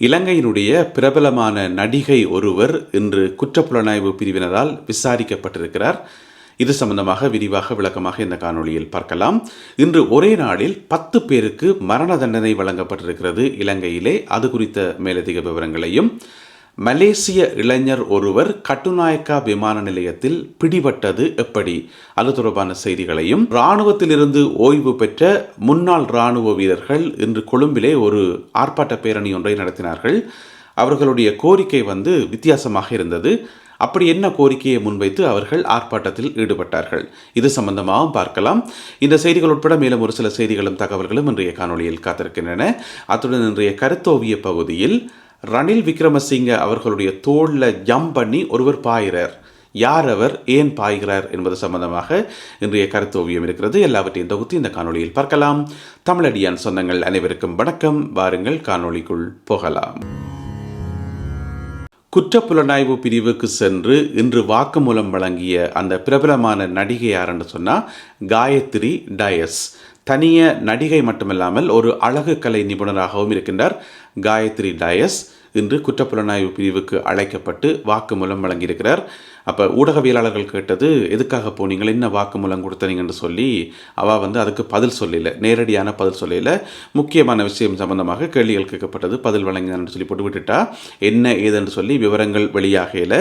இலங்கையினுடைய பிரபலமான நடிகை ஒருவர் இன்று குற்றப்புலனாய்வு பிரிவினரால் விசாரிக்கப்பட்டிருக்கிறார். இது சம்பந்தமாக விரிவாக விளக்கமாக இந்த காணொளியில் பார்க்கலாம். இன்று ஒரே நாளில் பத்து பேருக்கு மரண தண்டனை வழங்கப்பட்டிருக்கிறது இலங்கையிலே. அது குறித்த மேலதிக விவரங்களையும் மலேசிய இளைஞர் ஒருவர் கட்டுநாயக்கா விமான நிலையத்தில் பிடிபட்டது எப்படி? அது தொடர்பான செய்திகளையும் இராணுவத்திலிருந்து ஓய்வு பெற்ற முன்னாள் இராணுவ வீரர்கள் இன்று கொழும்பிலே ஒரு ஆர்ப்பாட்ட பேரணி ஒன்றை நடத்தினார்கள். அவர்களுடைய கோரிக்கை வந்து வித்தியாசமாக இருந்தது. அப்படி என்ன கோரிக்கையை முன்வைத்து அவர்கள் ஆர்ப்பாட்டத்தில் ஈடுபட்டார்கள்? இது சம்பந்தமாகவும் பார்க்கலாம். இந்த செய்திகள் உட்பட மேலும் ஒரு சில செய்திகளும் தகவல்களும் இன்றைய காணொளியில் காத்திருக்கின்றன. அத்துடன் இன்றைய கருத்தோவிய பகுதியில் ரணில் விக்ரமசிங்க அவர்களுடைய தோளில் ஜம்ப் பண்ணி ஒருவர் பாயிறார். யார் அவர்? ஏன் பாய்கிறார் என்பது சம்பந்தமாக இன்றைய கருத்தோவியம் இருக்கிறது. எல்லாவற்றையும் தொகுத்து இந்த காணொளியில் பார்க்கலாம். தமிழடியான் சொந்தங்கள் அனைவருக்கும் வணக்கம். வாருங்கள் காணொளிக்குள் போகலாம். குற்றப்புலனாய்வு பிரிவுக்கு சென்று இன்று வாக்குமூலம் வழங்கிய அந்த பிரபலமான நடிகை யாருன்னு சொன்னால் காயத்ரி டயஸ். தனிய நடிகை மட்டுமல்லாமல் ஒரு அழகு கலை நிபுணராகவும் இருக்கின்றார். காயத்ரி டயஸ் இன்று குற்றப்புலனாய்வு பிரிவுக்கு அழைக்கப்பட்டு வாக்குமூலம் வழங்கியிருக்கிறார். அப்போ ஊடகவியலாளர்கள் கேட்டது எதுக்காக போனீங்கள் என்ன வாக்குமூலம் கொடுத்தனீங்கன்னு சொல்லி அவள் வந்து அதுக்கு பதில் சொல்லல நேரடியான பதில் சொல்லல. முக்கியமான விஷயம் சம்பந்தமாக கேள்விகள் கேட்கப்பட்டது பதில் வழங்கினான்னு சொல்லி போட்டு விட்டுட்டா என்ன ஏதுன்னு சொல்லி விவரங்கள் வெளியாகையில்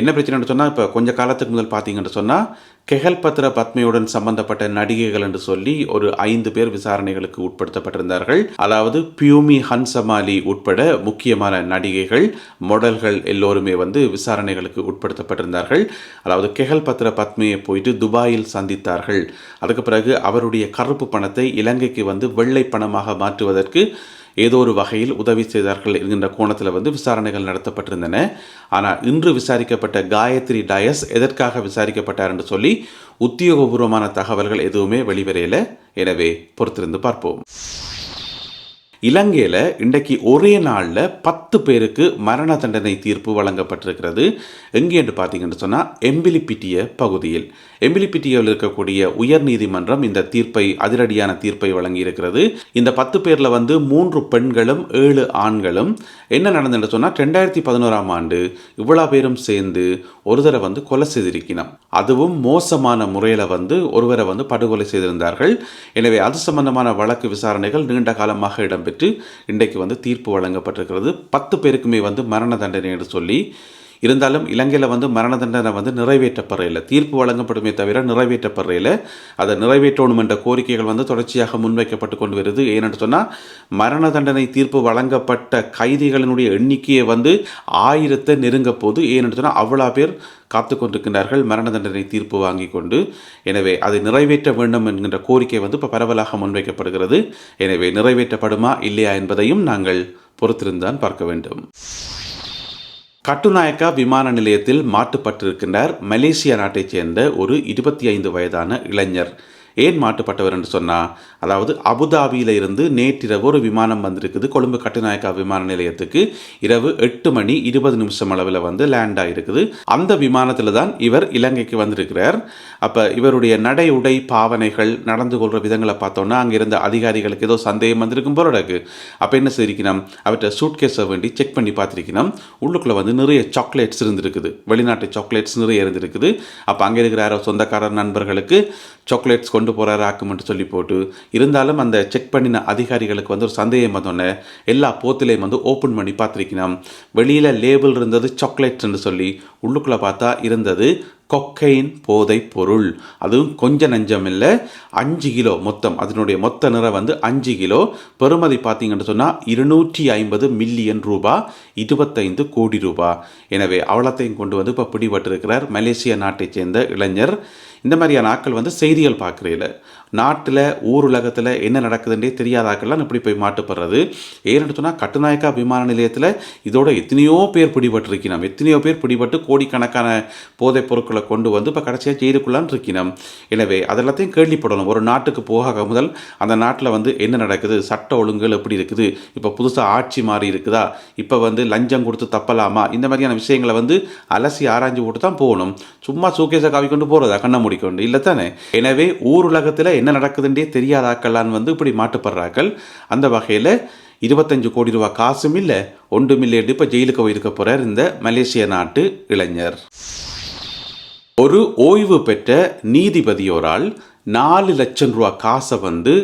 என்ன பிரச்சனைன்னு சொன்னால் இப்போ கொஞ்ச காலத்துக்கு முதல் பார்த்தீங்கன்னு சொன்னால் கெஹல்பத்ர பத்மையுடன் சம்பந்தப்பட்ட நடிகைகள் என்று சொல்லி ஒரு ஐந்து பேர் விசாரணைகளுக்கு உட்படுத்தப்பட்டிருந்தார்கள். அதாவது பியூமி ஹன்சமாலி உட்பட முக்கியமான நடிகைகள் மொடல்கள் எல்லோருமே வந்து விசாரணைகளுக்கு உட்படுத்தப்பட்டிருந்தார்கள். அதாவது கெஹல்பத்ர பத்மையை போயிட்டு துபாயில் சந்தித்தார்கள். அதுக்கு பிறகு அவருடைய கருப்பு பணத்தை இலங்கைக்கு வந்து வெள்ளை பணமாக மாற்றுவதற்கு ஏதோ ஒரு வகையில் உதவி செய்தார்கள் என்கின்ற கோணத்தில் வந்து விசாரணைகள் நடத்தப்பட்டிருந்தன. ஆனால் இன்று விசாரிக்கப்பட்ட காயத்ரி டயஸ் எதற்காக விசாரிக்கப்பட்டார் என்று சொல்லி உத்தியோகபூர்வமான தகவல்கள் எதுவுமே வெளிவரையில எனவே பொறுத்திருந்து பார்ப்போம். இலங்கையில் இன்றைக்கு ஒரே நாளில் பத்து பேருக்கு மரண தண்டனை தீர்ப்பு வழங்கப்பட்டிருக்கிறது. எங்கே என்று பார்த்தீங்கன்னு சொன்னால் எம்பிலிப்பிட்டிய பகுதியில். எம்பிலிப்பிட்டியில் இருக்கக்கூடிய உயர் நீதிமன்றம் இந்த தீர்ப்பை அதிரடியான தீர்ப்பை வழங்கியிருக்கிறது. இந்த பத்து பேரில் வந்து மூன்று பெண்களும் ஏழு ஆண்களும். என்ன நடந்ததுன்னு சொன்னால் ரெண்டாயிரத்தி பதினோராம் ஆண்டு இவ்வளோ பேரும் சேர்ந்து ஒருத்தரை வந்து கொலை செய்திருக்கணும் அதுவும் மோசமான முறையில் வந்து ஒருவரை வந்து படுகொலை செய்திருந்தார்கள். எனவே அது சம்பந்தமான வழக்கு விசாரணைகள் நீண்ட காலமாக இடம்பெற்று வந்துட்டு இன்றைக்கு வந்து தீர்ப்பு வழங்கப்பட்டிருக்கிறது. பத்து பேருக்குமே வந்து மரண தண்டனை என்று சொல்லி இருந்தாலும் இலங்கையில் வந்து மரண தண்டனை வந்து நிறைவேற்றப்படுறையில் தீர்ப்பு வழங்கப்படுமே தவிர நிறைவேற்றப்படுறையில் அதை நிறைவேற்றணும் என்ற கோரிக்கைகள் வந்து தொடர்ச்சியாக முன்வைக்கப்பட்டு கொண்டு வருது. ஏனென்று சொன்னால் மரண தண்டனை தீர்ப்பு வழங்கப்பட்ட கைதிகளினுடைய எண்ணிக்கையை வந்து ஆயிரத்தை நெருங்க போது ஏனென்று சொன்னால் அவ்வளோ பேர் காத்து கொண்டிருக்கின்றார்கள் மரண தண்டனை தீர்ப்பு வாங்கி கொண்டு. எனவே அதை நிறைவேற்ற வேண்டும் என்கின்ற கோரிக்கை வந்து இப்போ பரவலாக முன்வைக்கப்படுகிறது. எனவே நிறைவேற்றப்படுமா இல்லையா என்பதையும் நாங்கள் பொறுத்திருந்தான் பார்க்க வேண்டும். கட்டுநாயக்கா விமான நிலையத்தில் மாட்டுப்பட்டிருக்கின்றார் மலேசியா நாட்டைச் சேர்ந்த ஒரு இருபத்தி ஐந்து வயதான இளைஞர். ஏன் மாட்டுப்பட்டவர் என்று சொன்னால் அதாவது அபுதாபியில் இருந்து நேற்றிரவு ஒரு விமானம் வந்திருக்குது கொழும்பு கட்டுநாயக்கா விமான நிலையத்துக்கு. இரவு எட்டு மணி இருபது நிமிஷம் அளவில் வந்து லேண்ட் ஆகிருக்குது அந்த விமானத்தில் தான் இவர் இலங்கைக்கு வந்திருக்கிறார். அப்போ இவருடைய நடை உடை பாவனைகள் நடந்து கொள்கிற விதங்களை பார்த்தோன்னா அங்கே இருந்த அதிகாரிகளுக்கு ஏதோ சந்தேகம் வந்திருக்கும் போல இருக்கு. அப்போ என்ன செய்திருக்கணும்? அவர்கிட்ட சூட்கேஸை வேண்டி செக் பண்ணி பார்த்துருக்கணும். உள்ளுக்குள்ளே வந்து நிறைய சாக்லேட்ஸ் இருந்திருக்குது. வெளிநாட்டு சாக்லேட்ஸ் நிறைய இருந்திருக்குது. அப்போ அங்கே இருக்கிற யாரோ சொந்தக்காரர் நண்பர்களுக்கு சாக்லேட்ஸ் கொண்டு போகிறாரு ஆக்குமெண்ட்டு சொல்லி போட்டு இருந்தாலும் அந்த செக் பண்ணின அதிகாரிகளுக்கு வந்து ஒரு சந்தேகம் வந்தோடனே எல்லா போத்திலையும் வந்து ஓப்பன் பண்ணி பார்த்துருக்கணும் வெளியில் லேபிள் இருந்தது சாக்லேட்ஸ்ன்னு சொல்லி உள்ளுக்குள்ளே பார்த்தா இருந்தது கொக்கைன் போதை பொருள். அதுவும் கொஞ்சம் நஞ்சம் இல்லை அஞ்சு கிலோ மொத்தம். அதனுடைய மொத்த நிறம் வந்து அஞ்சு கிலோ. பெறுமதி பார்த்தீங்கன்னு சொன்னால் இருநூற்றி ஐம்பது மில்லியன் ரூபா இருபத்தைந்து கோடி ரூபா. எனவே அவலத்தையும் கொண்டு வந்து இப்போ பிடிபட்டிருக்கிறார் மலேசியா நாட்டைச் சேர்ந்த இளைஞர் இந்த மாதிரியான ஆட்கள் வந்து செய்திகள் பார்க்குறீல நாட்டில் ஊர் உலகத்தில் என்ன நடக்குதுன்றே தெரியாத ஆக்கள்லாம் இப்படி போய் மாட்டுப்படுறது. ஏன்னு சொன்னால் கட்டுநாயக்கா விமான நிலையத்தில் இதோட எத்தனையோ பேர் பிடிபட்டிருக்கணும். எத்தனையோ பேர் பிடிபட்டு கோடிக்கணக்கான போதைப் பொருட்களை கொண்டு வந்து இப்போ கடைசியாக ஜெயிலுக்குள்ளான் இருக்கணும். எனவே அதெல்லாத்தையும் கேள்விப்படணும். ஒரு நாட்டுக்கு போக முதல் அந்த நாட்டில் வந்து என்ன நடக்குது? சட்ட ஒழுங்குகள் எப்படி இருக்குது? இப்போ புதுசாக ஆட்சி மாறி இருக்குதா? இப்போ வந்து லஞ்சம் கொடுத்து தப்பலாமா? இந்த மாதிரியான விஷயங்களை வந்து அலசி ஆராய்ஞ்சு போட்டு தான் போகணும். சும்மா சூக்கேஸை காவி கொண்டு போகிறதா கண்ணை மூடிக்கொண்டு இல்லை தானே? எனவே ஊர் உலகத்தில் என்ன நடக்குதுன்றே தெரியாதாக்கள்லான் வந்து இப்படி மாட்டுப்படுறாக்கள் அந்த வகையில் இருபத்தஞ்சு கோடி ரூபாய் காசும் இல்லை ஒன்றும் இல்லை இப்போ ஜெயிலுக்கு போயிருக்க போறார் இந்த மலேசிய நாட்டு இளைஞர். ஒரு ஓய்வு பெற்ற நீதிபதியோரால் நாலு லட்சம் ரூபா காசை வந்து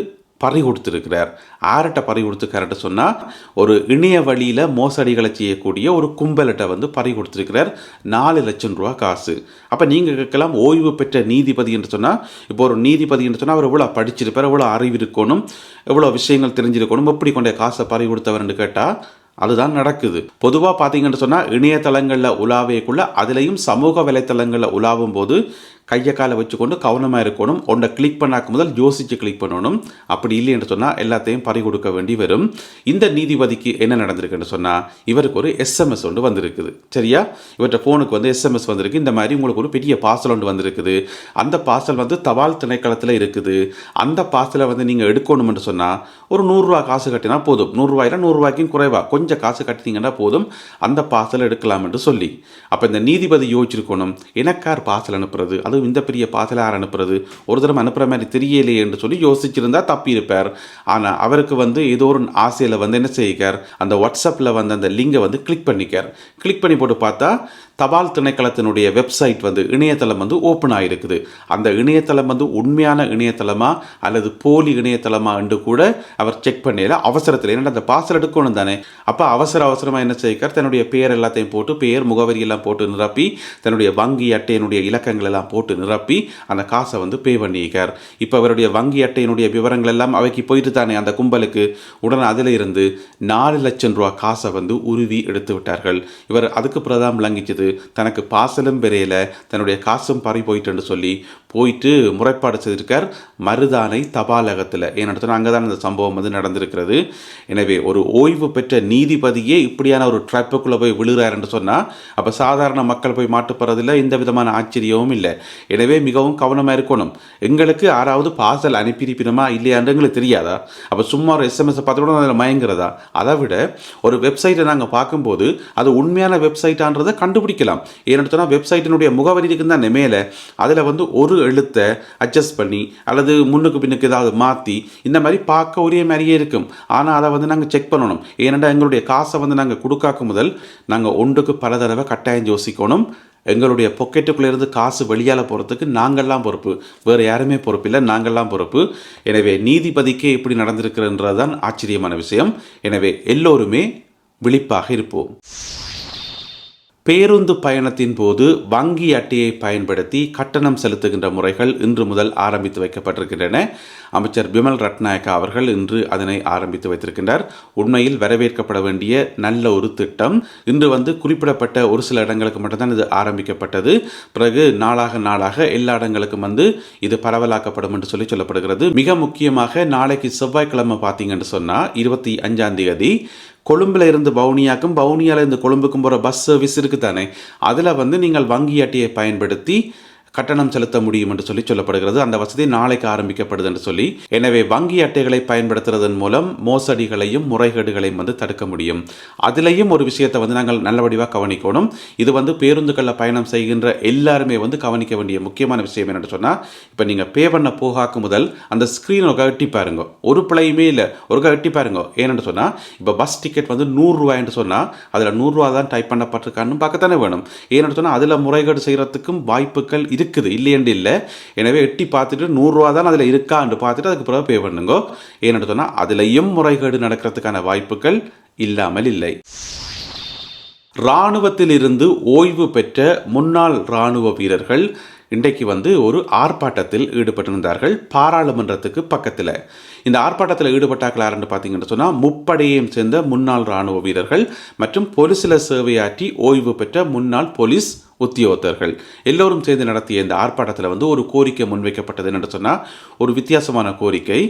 பறி கொடுத்துருக்கிறார். ஆர்ட்ட பறி கொடுத்துருக்காருட்டு சொன்னால் ஒரு இணைய வழியில் மோசடிகளை செய்யக்கூடிய ஒரு கும்பலிட்ட வந்து பறி கொடுத்துருக்கிறார். நாலு லட்சம் ரூபா காசு. அப்போ நீங்கள் கேட்கலாம் ஓய்வு பெற்ற நீதிபதி என்று சொன்னால் இப்போ ஒரு நீதிபதி என்று சொன்னால் அவர் எவ்வளோ படிச்சிருப்பார் எவ்வளோ அறிவு இருக்கணும் எவ்வளோ விஷயங்கள் தெரிஞ்சிருக்கணும் எப்படி கொண்ட காசை பறி கொடுத்தவர்னு கேட்டால் அதுதான் நடக்குது. பொதுவாக பார்த்தீங்கன்னு சொன்னால் இணையதளங்களில் உலாவையக்குள்ள அதுலேயும் சமூக வலைத்தளங்களில் உலாவும் போது கையை காலை வச்சுக்கொண்டு கவனமாக இருக்கணும். ஒன்றை கிளிக் பண்ணாக்க முதல் யோசித்து கிளிக் பண்ணணும். அப்படி இல்லை என்று சொன்னால் எல்லாத்தையும் பறி கொடுக்க வேண்டி வரும். இந்த நீதிபதிக்கு என்ன நடந்திருக்குன்னு சொன்னால் இவருக்கு ஒரு எஸ்எம்எஸ் ஒன்று வந்திருக்குது. சரியா? இவற்றை ஃபோனுக்கு வந்து எஸ்எம்எஸ் வந்திருக்கு. இந்த மாதிரி உங்களுக்கு ஒரு பெரிய பார்சல் ஒன்று வந்திருக்குது. அந்த பார்சல் வந்து தபால் திணைக்களத்தில் இருக்குது. அந்த பார்சலை வந்து நீங்கள் எடுக்கணும்னு சொன்னால் ஒரு நூறுரூவா காசு கட்டினா போதும். நூறுரூவாயிரம் நூறுரூவாய்க்கும் குறைவா? கொஞ்சம் காசு கட்டினீங்கன்னா போதும். அந்த பார்சலை எடுக்கலாம் என்று சொல்லி. அப்போ இந்த நீதிபதி யோசிச்சிருக்கணும். எனக்கார் பார்சல் அனுப்புறது அதுவும் இந்த பெரிய பார்சல் யார் அனுப்புறது. ஒரு தடவை அனுப்புகிற மாதிரி தெரியலையே என்று சொல்லி யோசிச்சிருந்தா தப்பியிருப்பார். ஆனால் அவருக்கு வந்து ஏதோ ஒரு ஆசையில் வந்து என்ன செய்யிக்கார் அந்த வாட்ஸ்அப்பில் வந்து அந்த லிங்கை வந்து கிளிக் பண்ணிக்கார் கிளிக் பண்ணி போட்டு பார்த்தா தபால் திணைக்களத்தினுடைய வெப்சைட் வந்து இணையதளம் வந்து ஓப்பன் ஆகிருக்குது அந்த இணையதளம் வந்து உண்மையான இணையதளமா அல்லது போலி இணையதளமா என்று கூட அவர் செக் பண்ணல அவசரத்தில் ஏன்னா அந்த பாஸ்வேர்டு எடுக்கணும் தானே. அப்போ அவசர அவசரமாக என்ன செய்கிறார்? தன்னுடைய பேர் எல்லாத்தையும் போட்டு பேர் முகவரி எல்லாம் போட்டு நிரப்பி தன்னுடைய வங்கி அட்டையினுடைய இலக்கங்கள் எல்லாம் போட்டு நிரப்பி அந்த காசை வந்து பே பண்ணியிருக்கார் இப்போ அவருடைய வங்கி அட்டையினுடைய விவரங்கள் எல்லாம் அவைக்கு போயிட்டு தானே அந்த கும்பலுக்கு. உடனே அதில் இருந்து நாலு லட்சம் ரூபா காசை வந்து உருவி எடுத்து விட்டார்கள். இவர் அதுக்கு பிரதாம் விளங்கிச்சது. தனக்கு பாசலும் பெறையில தன்னுடைய காசும் பறி போயிட்டுன்னு சொல்லி போயிட்டு முறைப்பாடு செய்திருக்கார் மருதானை தபாலகத்தில். ஏன்னு அங்கே தான் இந்த சம்பவம் வந்து நடந்திருக்கிறது. எனவே ஒரு ஓய்வு பெற்ற நீதிபதியே இப்படியான ஒரு ட்ரப்புக்குள்ளே போய் விழுகிறார் என்று சொன்னால் அப்போ சாதாரண மக்கள் போய் மாட்டுப்படுறதில்ல எந்த விதமான ஆச்சரியமும் இல்லை. எனவே மிகவும் கவனமாக இருக்கணும். எங்களுக்கு யாராவது பாசல் அனுப்பியிருப்பினமா இல்லையான்னு எங்களுக்கு தெரியாதா? அப்போ சும்மா ஒரு எஸ்எம்எஸ் பார்த்துக்கூட அதில் மயங்குறதா? அதை விட ஒரு வெப்சைட்டை நாங்கள் பார்க்கும்போது அது உண்மையான வெப்சைட்டான்றதை கண்டுபிடிக்கலாம் ஏன்னு சொன்னால் வெப்சைட்டினுடைய முகவரி இருக்குன்னு தான் மேலே அதில் வந்து ஒரு எழுத்தை அட்ஜஸ்ட் பண்ணி அல்லது முன்னுக்கு பின்னுக்கு ஏதாவது மாற்றி இந்த மாதிரி பார்க்க ஒரே மாதிரியே இருக்கும். ஆனால் அதை வந்து நாங்கள் செக் பண்ணணும். ஏனென்றால் எங்களுடைய காசை வந்து நாங்கள் கொடுக்காக்க முதல் நாங்கள் ஒன்றுக்கு பல தடவை கட்டாயம் யோசிக்கணும். எங்களுடைய பொக்கெட்டுக்குள்ளே இருந்து காசு வெளியால் போகிறதுக்கு நாங்கள்லாம் பொறுப்பு. வேறு யாருமே பொறுப்பில்லை நாங்கள்லாம் பொறுப்பு. எனவே நீதிபதிக்கே இப்படி நடந்திருக்கிறன்றது தான் ஆச்சரியமான விஷயம். எனவே எல்லோருமே விழிப்பாக இருப்போம். பேருந்து பயணத்தின் போது வங்கி அட்டையை பயன்படுத்தி கட்டணம் செலுத்துகின்ற முறைகள் இன்று முதல் ஆரம்பித்து வைக்கப்பட்டிருக்கின்றன. அமைச்சர் பிமல் ரட்நாயக்கா அவர்கள் இன்று அதனை ஆரம்பித்து வைத்திருக்கின்றார். உண்மையில் வரவேற்கப்பட வேண்டிய நல்ல ஒரு திட்டம். இன்று வந்து குறிப்பிடப்பட்ட ஒரு சில இடங்களுக்கு மட்டும்தான் இது ஆரம்பிக்கப்பட்டது. பிறகு நாளாக நாளாக எல்லா இடங்களுக்கும் வந்து இது பரவலாக்கப்படும் என்று சொல்லி சொல்லப்படுகிறது. மிக முக்கியமாக நாளைக்கு செவ்வாய்க்கிழமை பார்த்தீங்கன்னு சொன்னால் இருபத்தி அஞ்சாம் தேதி கொழும்பில் இருந்து பவுனியாக்கும் பவுனியால இருந்து கொழும்புக்கும் போகிற பஸ் சர்வீஸ் இருக்குது தானே அதில் வந்து நீங்கள் வங்கி அட்டையை பயன்படுத்தி கட்டணம் செலுத்த முடியும் என்று சொல்லி சொல்லப்படுகிறது. அந்த வசதி நாளைக்கு ஆரம்பிக்கப்படுது என்று சொல்லி எனவே வங்கி அட்டைகளை பயன்படுத்துறதன் மூலம் மோசடிகளையும் முறைகேடுகளையும் வந்து தடுக்க முடியும். அதுலேயும் ஒரு விஷயத்தை வந்து நாங்கள் நல்லபடியாக கவனிக்கணும். இது வந்து பேருந்துகளில் பயணம் செய்கின்ற எல்லாருமே வந்து கவனிக்க வேண்டிய முக்கியமான விஷயம் என்னென்னு சொன்னால் இப்போ நீங்கள் பே பண்ண போகாக்கு முதல் அந்த ஸ்க்ரீன் ஒரு எட்டி பாருங்க. ஒரு பிள்ளையுமே இல்லை ஒரு எட்டி பாருங்க. ஏன்னு சொன்னால் இப்போ பஸ் டிக்கெட் வந்து நூறுரூவாய்ன்னு சொன்னால் அதில் நூறுரூவா தான் டைப் பண்ணப்பட்டிருக்கான்னு பார்க்கத்தானே வேணும். ஏன்னு சொன்னால் அதில் முறைகேடு செய்கிறதுக்கும் வாய்ப்புகள் இருக்குது. இல்லையண்டு இல்லை. எனவே எட்டி பார்த்துட்டு நூறுரூவா தான் அதில் இருக்கான்னு பார்த்துட்டு அதுக்கு பிறகு பே பண்ணுங்க. ஏன்னு சொன்னால் அதுலேயும் முறைகேடு நடக்கிறதுக்கான வாய்ப்புகள் இல்லாமல் இல்லை. இராணுவத்திலிருந்து ஓய்வு பெற்ற முன்னாள் இராணுவ வீரர்கள் இன்றைக்கு வந்து ஒரு ஆர்ப்பாட்டத்தில் ஈடுபட்டிருந்தார்கள். பாராளுமன்றத்துக்கு பக்கத்தில். இந்த ஆர்ப்பாட்டத்தில் ஈடுபட்டார்கள் யாருன்னு பார்த்தீங்கன்னு சொன்னால் முப்படையையும் சேர்ந்த முன்னாள் இராணுவ வீரர்கள் மற்றும் பொலிஸில் சேவையாற்றி ஓய்வு பெற்ற முன்னாள் போலீஸ் உத்தியோகத்தர்கள். எல்லோரும் சேர்ந்து நடத்திய இந்த ஆர்ப்பாட்டத்தில் வந்து ஒரு கோரிக்கை முன்வைக்கப்பட்டது. என்னென்னு சொன்னால் ஒரு வித்தியாசமான கோரிக்கை.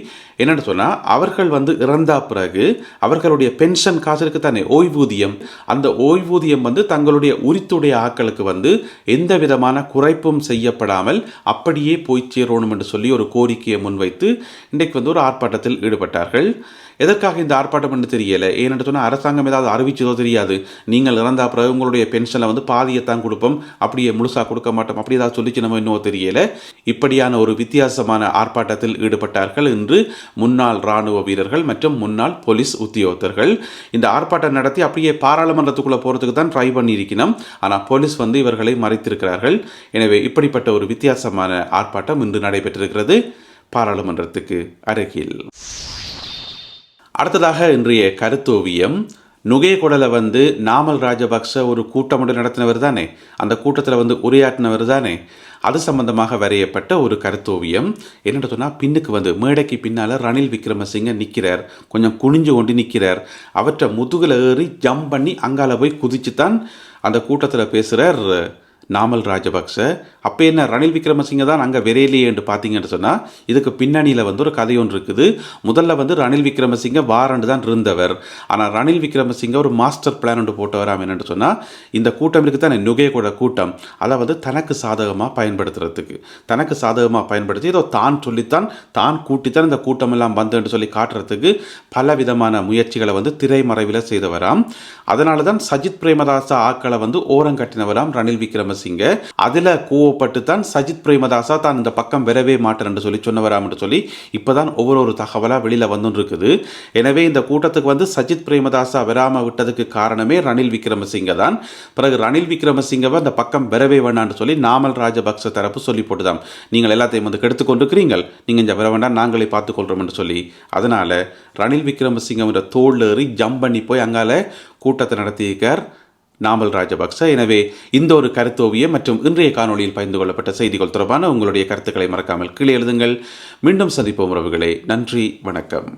என்னென்னு சொன்னால் அவர்கள் வந்து இறந்தா பிறகு அவர்களுடைய பென்ஷன் காசு இருக்கு தானே ஓய்வூதியம். அந்த ஓய்வூதியம் வந்து தங்களுடைய உரித்துடைய ஆட்களுக்கு வந்து எந்த விதமான குறைப்பும் செய்யப்படாமல் அப்படியே போய் சேரணும் என்று சொல்லி ஒரு கோரிக்கையை முன்வைத்து இன்றைக்கு வந்து ஒரு ஆர்ப்பாட்டத்தில் ஈடுபட்டார்கள். எதற்காக இந்த ஆர்ப்பாட்டம் என்று தெரியல? ஏன்னு சொன்னால் அரசாங்கம் ஏதாவது அறிவிச்சதோ தெரியாது. நீங்கள் இறந்த பிறகு உங்களுடைய பென்ஷனில் வந்து பாதியை தான் கொடுப்போம். அப்படியே முழுசாக கொடுக்க மாட்டோம். அப்படி ஏதாவது சொல்லிச்சு நம்ம இன்னும் தெரியல. இப்படியான ஒரு வித்தியாசமான ஆர்ப்பாட்டத்தில் ஈடுபட்டார்கள் இன்று முன்னாள் இராணுவ வீரர்கள் மற்றும் முன்னாள் போலீஸ் உத்தியோகத்தர்கள். இந்த ஆர்ப்பாட்டம் நடத்தி அப்படியே பாராளுமன்றத்துக்குள்ளே போகிறதுக்கு தான் ட்ரை பண்ணியிருக்கணும் ஆனால் போலீஸ் வந்து இவர்களை மறைத்திருக்கிறார்கள். எனவே இப்படிப்பட்ட ஒரு வித்தியாசமான ஆர்ப்பாட்டம் இன்று நடைபெற்றிருக்கிறது. பாராளுமன்றத்துக்கு அருகில். அடுத்ததாக இன்றைய கருத்தோவியம். நுகேகொடலை வந்து நாமல் ராஜபக்ச ஒரு கூட்டம் ஒன்று நடத்தினவர் தானே? அந்த கூட்டத்தில் வந்து உரையாற்றினவர் தானே? அது சம்பந்தமாக வரையப்பட்ட ஒரு கருத்தோவியம். என்னென்னு சொன்னால் பின்னுக்கு வந்து மேடைக்கு பின்னால் ரணில் விக்ரமசிங்க நிற்கிறார் கொஞ்சம் குனிஞ்சு கொண்டு நிற்கிறார் அவற்றை முதுகில் ஏறி ஜம்ப் பண்ணி அங்கால போய் குதிச்சு தான் அந்த கூட்டத்தில் பேசுகிறார் நாமல் ராஜபக்ச. அப்போ என்ன ரணில் விக்ரமசிங்க தான் அங்கே விரையிலேயே என்று பார்த்தீங்கன்னு சொன்னால் இதுக்கு பின்னணியில் வந்து ஒரு கதை ஒன்று இருக்குது. முதல்ல வந்து ரணில் விக்ரமசிங்க வாரண்டு தான் இருந்தவர். ஆனால் ரணில் விக்ரமசிங்க ஒரு மாஸ்டர் பிளான் ஒன்று போட்டவராம் என்னென்னு சொன்னால் இந்த கூட்டம் இருக்குது தானே நுகையக்கூட கூட்டம். அதை வந்து தனக்கு சாதகமாக பயன்படுத்துறதுக்கு. தனக்கு சாதகமாக பயன்படுத்தி ஏதோ தான் சொல்லித்தான் தான் கூட்டித்தான் இந்த கூட்டம் எல்லாம் வந்துன்னு சொல்லி காட்டுறதுக்கு பல விதமான முயற்சிகளை வந்து திரைமறைவில் செய்தவராம். அதனால தான் சஜித் பிரேமதாசா ஆக்களை வந்து ஓரம் கட்டினவராம் ரணில் விக்ரமசிங்க. சிங்க. அதில் கோவப்பட்டு தான் சஜித் பிரேமதாசா தான் இந்த பக்கம் வரவே மாட்டேன் என்று சொல்லி சொன்னவராம் என்று சொல்லி இப்போதான் ஒவ்வொரு ஒரு தகவலாக வெளியில் வந்து இருக்குது எனவே இந்த கூட்டத்துக்கு வந்து சஜித் பிரேமதாசா வராமல் விட்டதுக்கு காரணமே ரணில் விக்ரமசிங்க தான். பிறகு ரணில் விக்ரமசிங்கவை அந்த பக்கம் வரவே வேண்டாம்னு சொல்லி நாமல் ராஜபக்ச தரப்பு சொல்லி போட்டுதான் நீங்கள் எல்லாத்தையும் வந்து கெடுத்து கொண்டிருக்கிறீங்கள் நீங்கள் இங்கே வர வேண்டாம் நாங்களே பார்த்துக்கொள்கிறோம் என்று சொல்லி. அதனால் ரணில் விக்ரமசிங்கவோட தோல் ஏறி ஜம்ப் பண்ணி போய் அங்கால கூட்டத்தை நடத்தியிருக்கார் நாமல் ராஜபக்ச. எனவே இந்த ஒரு கருத்தோவியம் மற்றும் இன்றைய காணொளியில் பகிர்ந்து கொள்ளப்பட்ட செய்திகள் தொடர்பான உங்களுடைய கருத்துக்களை மறக்காமல் கீழே எழுதுங்கள். மீண்டும் சந்திப்போம் உறவுகளே. நன்றி வணக்கம்.